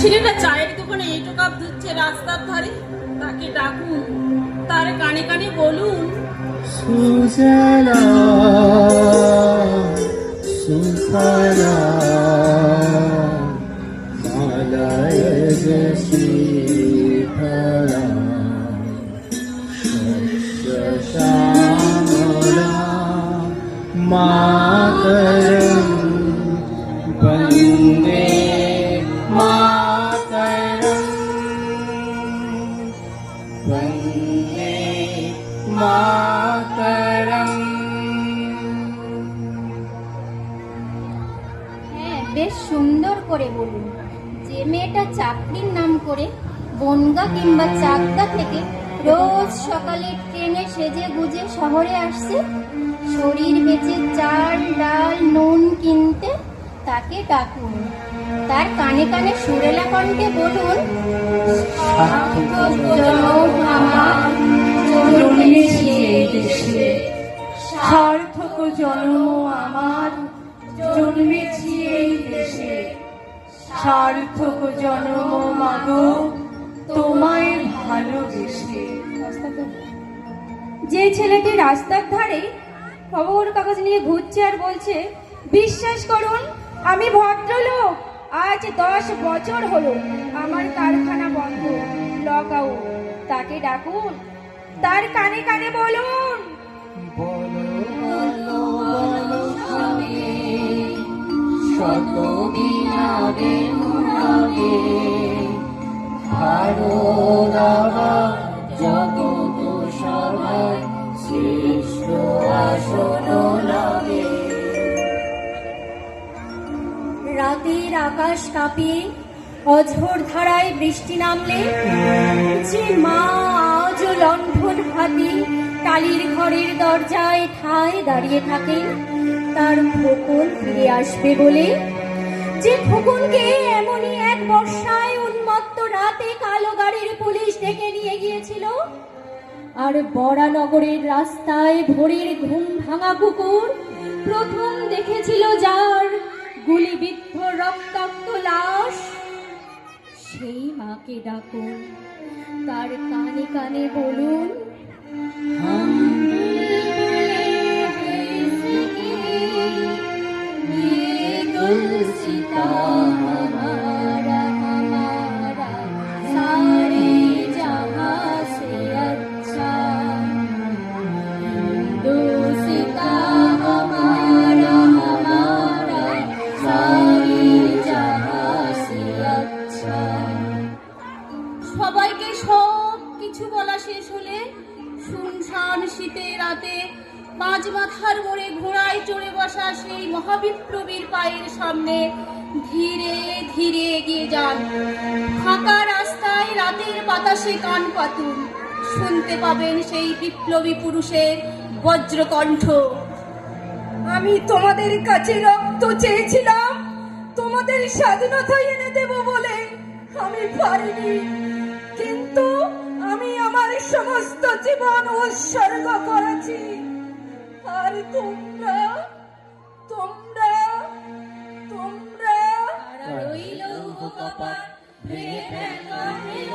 ছেলেটা চায়ের দোকানে এঁটো কাপ ধুচ্ছে রাস্তার ধারে? তাকে ডাকুন। তার কানে কানে বলুন, সুজলা, সুফলা, মালয় বেশ সুন্দর করে বলুন। যে মেয়েটা চাকরির নাম করে বনগা কিংবা চাকদা থেকে রোজ সকালে ট্রেনে সেজে গুজে শহরে আসছে, শরীর বেঁচে চাল, ডাল, নুন কিনতে তাকে ডাকুন। তার কানে কানে সুরেলা কণ্ঠে বলুন, সার্থক জন্ম আমার, জন্মেছি সার্থক জন্ম মাগো তোমায় ভালোবেসে। যে ছেলেটি রাস্তার ধারে খবর কাগজ নিয়ে ঘুরছে আর বলছে বিশ্বাস করুন আমি ভদ্রলোক। আজ দশ বছর হলো আমার কারখানা বন্ধ। লক আউট তাকে ডাকুন। তার কানে কানে বলুন। বলো বলো রাতের আকাশ কাঁপিয়ে অঝোর ধারায় বৃষ্টি নামলে, যে মা আজ লণ্ঠন হাতে টালির ঘরের দরজায় ঠায় দাঁড়িয়ে থাকে, তার খোকন ফিরে আসবে বলে যে খোকনকে এমনই এক বর্ষায় উন্মত্ত রাতে কালো গাড়ির পুলিশ ডেকে নিয়ে গিয়েছিল, আর বরানগরের রাস্তায় ভোরের ঘুম ভাঙা কুকুর প্রথম দেখেছিল যার গুলিবিদ্ধ রক্তাক্ত লাশ। সেই মাকে ডাকুন, তার কানে কানে বলুন সবাইকে সব বলা শেষ হলে শুনশান শীতের রাতে পাঁচ মাথার মোড়ে ঘোড়ায় চড়ে বসা সেই মহাবিপ্লবীর পায়ের সামনে ধীরে ধীরে এগিয়ে যান। ফাঁকা রাস্তায় রাতের বাতাসে কান পাতুন। শুনতে পাবেন সেই বিপ্লবী পুরুষের বজ্রকণ্ঠ। আমি তোমাদের কাছে রক্ত চেয়েছিলাম। তোমাদের স্বাধীনতা এনে দেব বলে আমি পারিনি। কিন্তু আমি আমার সমস্ত জীবন উৎসর্গ করেছি। আর তোমরা তোমরা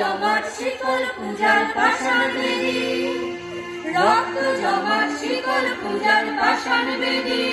জমাট শিকল পূজার পাশান বেদি রক্ত জমাট শিকল পূজার পাশান বেদি